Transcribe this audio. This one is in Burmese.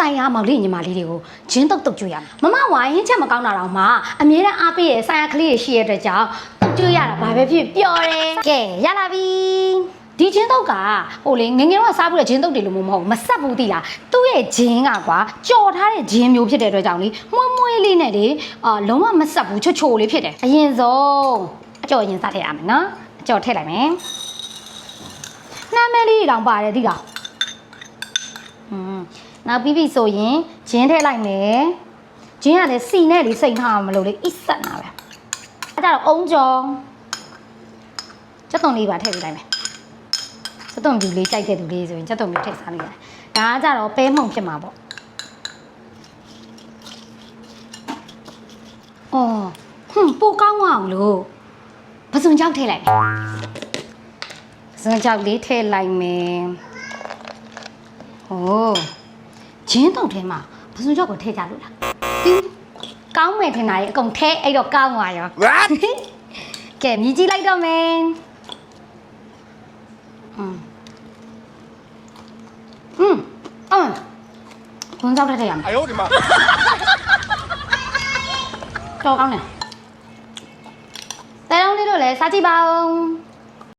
ဆိုင်ရမောင်လေးညီမလေးတွေကိုဂျင်းတုတ်တုတ်ကျွေးရမယ်မမဝိုင်းဟင်းချက်မကောင်းတာတော့မှအမြဲတမ်းအားပေးရဲ့ဆိုင်ရကလေးတွေရှိရတဲ့ကြောင့်တုတ်ကျွေးရတာဘာပဲဖြစ်ပျော်တယ်ကဲရလာပြီဒီဂျင်းတုတ်ကဟိုလေငယ်ငယ်တော့စားဘူးတဲ့ဂျင်းတုတ်တွေလို့မဟုတ်ဘူးမဆက်ဘူးတိလားသူ့ရဲ့ဂျင်းကကွာကြော်ထားတဲ့ဂျင်းမျိုးဖြစ်တဲ့အတွက်ကြောင့်လေမွှမွှလေးနဲ့လေအာလုံးဝမဆက်ဘူးချွတ်ချိုလေးဖြစ်တယ်အရင်ဆုံးအကြော်ရင်စားထည့်ရမယ်နော်အကြော်ထည့်လိုက်မယ်နှမ်းမဲလေးတွေတောင်ပါတယ်တိလားอืม နောက်ပြီးပြီဆိုရင်ဂျင်းထည့်လိုက်မယ်ဂျင်းကလည်းစီနဲ့လေးစိတ်ထားမှာမလို့လေအစ်ဆက်နာပဲအဲဒါတော့အုံကြောချက်သွန်လေးပါထည့်ပေးလိုက်မယ်ချက်သွန်ဒီလေးကြိုက်တဲ့သူလေးဆိုရင်ချက်သွန်လေးထည့်စားလိုက်ရတယ်ဒါကကြတော့ပဲမှုန်ဖြစ်မှာပေါ့အော်ဟွန်းပိုကောင်းအောင်လို့ပစုံကြောက်ထည့်လိုက်မယ်ပစုံကြောက်လေးထည့်လိုက်မယ်။ ဟိုဂျင်းတုံထဲမှာပစုံကြောက်ကိုထည့်ကြလို့လား။တင်းကောင်းမယ်ထင်တာကြီးအကုန်ထဲအဲ့တော့ကောင်းသွားရော What? ။ကဲမြည်ကြည့်လိုက်တော့မယ်။อืมอืมအမ်ဘုံကြောက်ထည့်ထည့်ရမယ် 哎呦我的妈！ ။တော်ကောင်းတယ်။တဲလုံးလေးတို့လည်းစားကြည့်ပါဦး။